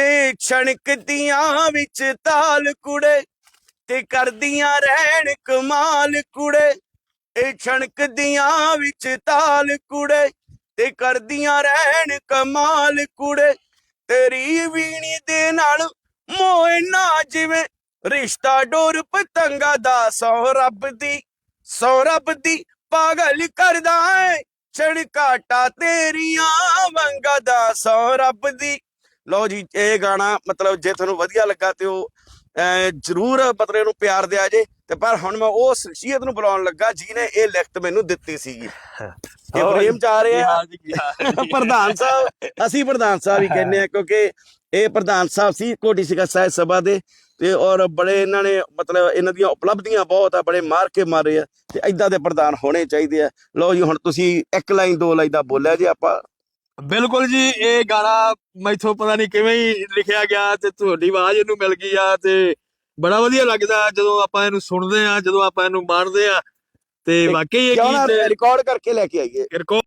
ਇਹ ਛਣਕਦੀਆਂ ਵਿੱਚ ਤਾਲ ਕੁੜੇ ਤੇ ਕਰਦੀਆਂ ਰਹਿਣ ਕਮਾਲ ਕੁੜੇ। ਇਹ ਛਣਕਦੀਆਂ ਵਿੱਚ ਤਾਲ ਕੁੜੇ ਤੇ ਕਰਦੀਆਂ ਰਹਿਣ ਕਮਾਲ ਕੁੜੇ। ਤੇਰੀ ਵੀਣੀ ਦੇ ਨਾਲ ਮੋਏ ਨਾ ਜਿਵੇਂ ਰਿਸ਼ਤਾ ਡੋਰ ਪਤੰਗਾ ਦਾ ਸੌ ਰੱਬ ਦੀ, ਸੋ ਰੱਬ ਦੀ ਪਾਗਲ ਕਰਦਾ ਏ। ਛਣਕਾਟਾ ਤੇਰੀਆਂ ਵੰਗਾ ਦਾ ਸੌ ਰੱਬ ਦੀ ਲਓ ਜੀ ਇਹ ਗਾਣਾ ਮਤਲਬ ਜੇ ਤੁਹਾਨੂੰ ਵਧੀਆ ਲੱਗਾ ਤੇ ਉਹ ਜ਼ਰੂਰ ਮਤਲਬ ਇਹਨੂੰ ਪਿਆਰ ਦਿਆ ਜੇ। ਤੇ ਪਰ ਹੁਣ ਮੈਂ ਉਹ ਸ਼ਖਸੀਅਤ ਨੂੰ ਬੁਲਾਉਣ ਲੱਗਾ ਜਿਹਨੇ ਇਹ ਲਿਖਤ ਮੈਨੂੰ ਦਿੱਤੀ ਸੀਗੀ। ਇਹ। ਪ੍ਰੇਮ ਚ ਆ ਰਹੇ ਆ। ਪ੍ਰਧਾਨ ਸਾਹਿਬ ਅਸੀਂ ਪ੍ਰਧਾਨ ਸਾਹਿਬ ਹੀ ਕਹਿੰਦੇ ਆ ਕਿਉਂਕਿ ਇਹ ਪ੍ਰਧਾਨ ਸਾਹਿਬ ਸੀ ਕੋਟੀ ਸਿੱਖਿਆ ਸਾਹਿਬ ਸਭਾ ਦੇ। ਤੇ ਔਰ ਬੜੇ ਇਹਨਾਂ ਨੇ ਮਤਲਬ ਇਹਨਾਂ ਦੀਆਂ ਉਪਲਬਧੀਆਂ ਬਹੁਤ ਆ ਬੜੇ ਮਾਰ ਕੇ ਮਾਰੇ ਆ। ਤੇ ਐਦਾਂ ਦੇ ਪ੍ਰਧਾਨ ਹੋਣੇ ਚਾਹੀਦੇ ਆ। ਲਓ ਜੀ ਹੁਣ ਤੁਸੀਂ ਇੱਕ ਲਾਈਨ ਦੋ ਲਾਈਨ ਦਾ ਬੋਲਿਆ ਜੀ ਆਪਾਂ। ਬਿਲਕੁਲ ਜੀ ਇਹ ਗਾਣਾ ਮੈਥੋਂ ਪਤਾ ਨਹੀਂ ਕਿਵੇਂ ਹੀ ਲਿਖਿਆ ਗਿਆ ਤੇ ਤੁਹਾਡੀ ਆਵਾਜ਼ ਇਹਨੂੰ ਮਿਲ ਗਈ ਆ ਤੇ ਬੜਾ ਵਧੀਆ ਲੱਗਦਾ ਜਦੋਂ ਆਪਾਂ ਇਹਨੂੰ ਸੁਣਦੇ ਆ ਜਦੋਂ ਆਪਾਂ ਇਹਨੂੰ ਮਾਣਦੇ ਆ। ਤੇ ਵਾਕਈ ਇਹ ਕਿਉਂ ਨਾ ਗੀਤ ਰਿਕਾਰਡ ਕਰਕੇ ਲੈ ਕੇ ਆਈਏ। ਰਿਕਾਰਡ